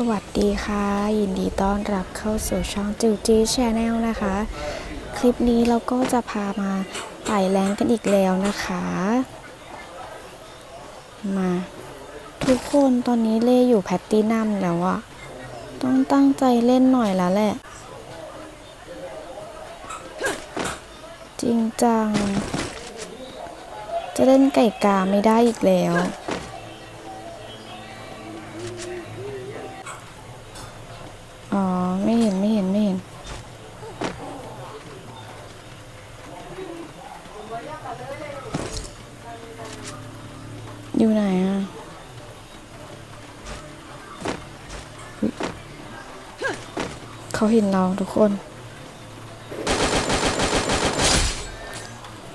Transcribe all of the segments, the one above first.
สวัสดีค่ะ ยินดีต้อนรับเข้าสู่ช่องจิวจีชแนลนะคะ คลิปนี้เราก็จะพามาไต่แรงกันอีกแล้วนะคะ มา ทุกคนตอนนี้เล่อยู่แพตตินัมแล้วอะต้องตั้งใจเล่นหน่อยแล้วแหละ จริงจัง จะเล่นไก่กาไม่ได้อีกแล้ว อ๋อ ไม่เห็นไม่เห็นไม่เห็น อยู่ไหนอะเขาเห็นเราทุกคน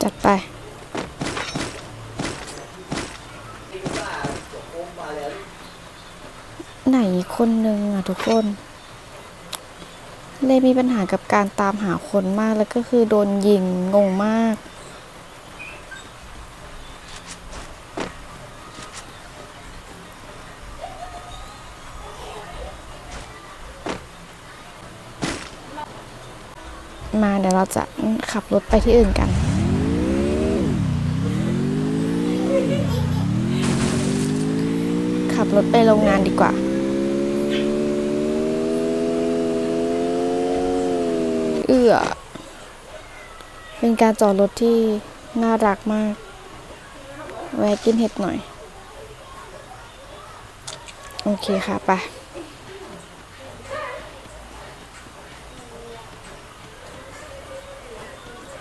จัดไปไหนคนนึงอะทุกคน เลยมีปัญหากับการตามหาคนมากแล้วก็คือโดนยิงงงมาก มาเดี๋ยวเราจะขับรถไปที่อื่นกัน ขับรถไปโรงงานดีกว่า เอื้อ เป็นการจอดรถที่น่ารักมาก แวะกินเห็ดหน่อย โอเคค่ะไป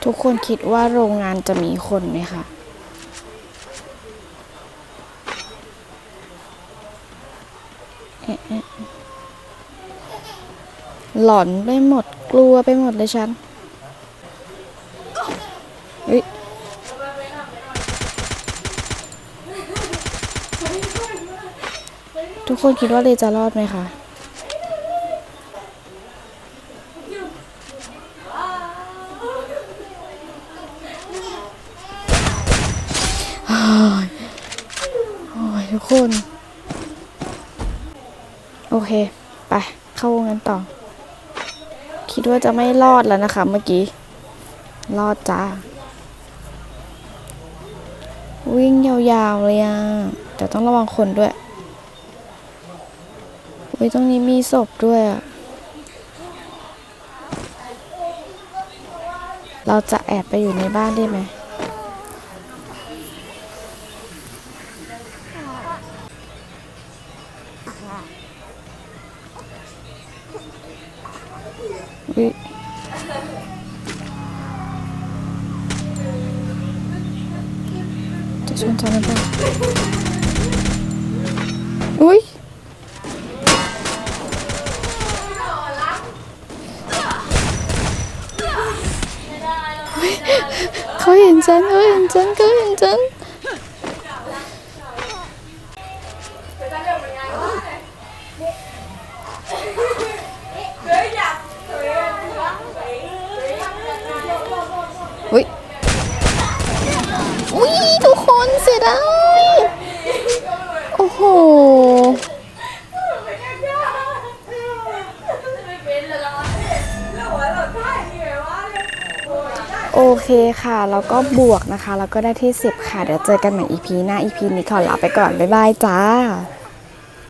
ทุกคนคิดว่าโรงงานจะมีคนไหมคะ เอ๊ะเอ๊ะ หลอนไปหมดกลัวไปหมดเลยฉันเฮ้ยทุกคนคิดว่าเลจะรอดไหมคะโอ้ยโอ้ยทุกคน โอเค ไป เข้าวงกันต่อ คิดว่าจะไม่รอดแล้วนะคะ เมื่อกี้ รอดจ้า วิ่งยาวๆเลยอะแต่ต้องระวังคนด้วยอุ้ยตรงนี้มีศพด้วยอะเราจะแอบไปอยู่ในบ้านได้ไหม อุ๊ยจะชนฉันหรือเปล่าอุ้ย อุ้ยอุ้ยทุกคนเสียดายโอ้โหโอเคค่ะ แล้วก็บวกนะคะ แล้วก็ได้ที่ 10 ค่ะ เดี๋ยวเจอกันใหม่ EP หน้า EP นี้ขอลาไปก่อน บ๊ายบายจ้า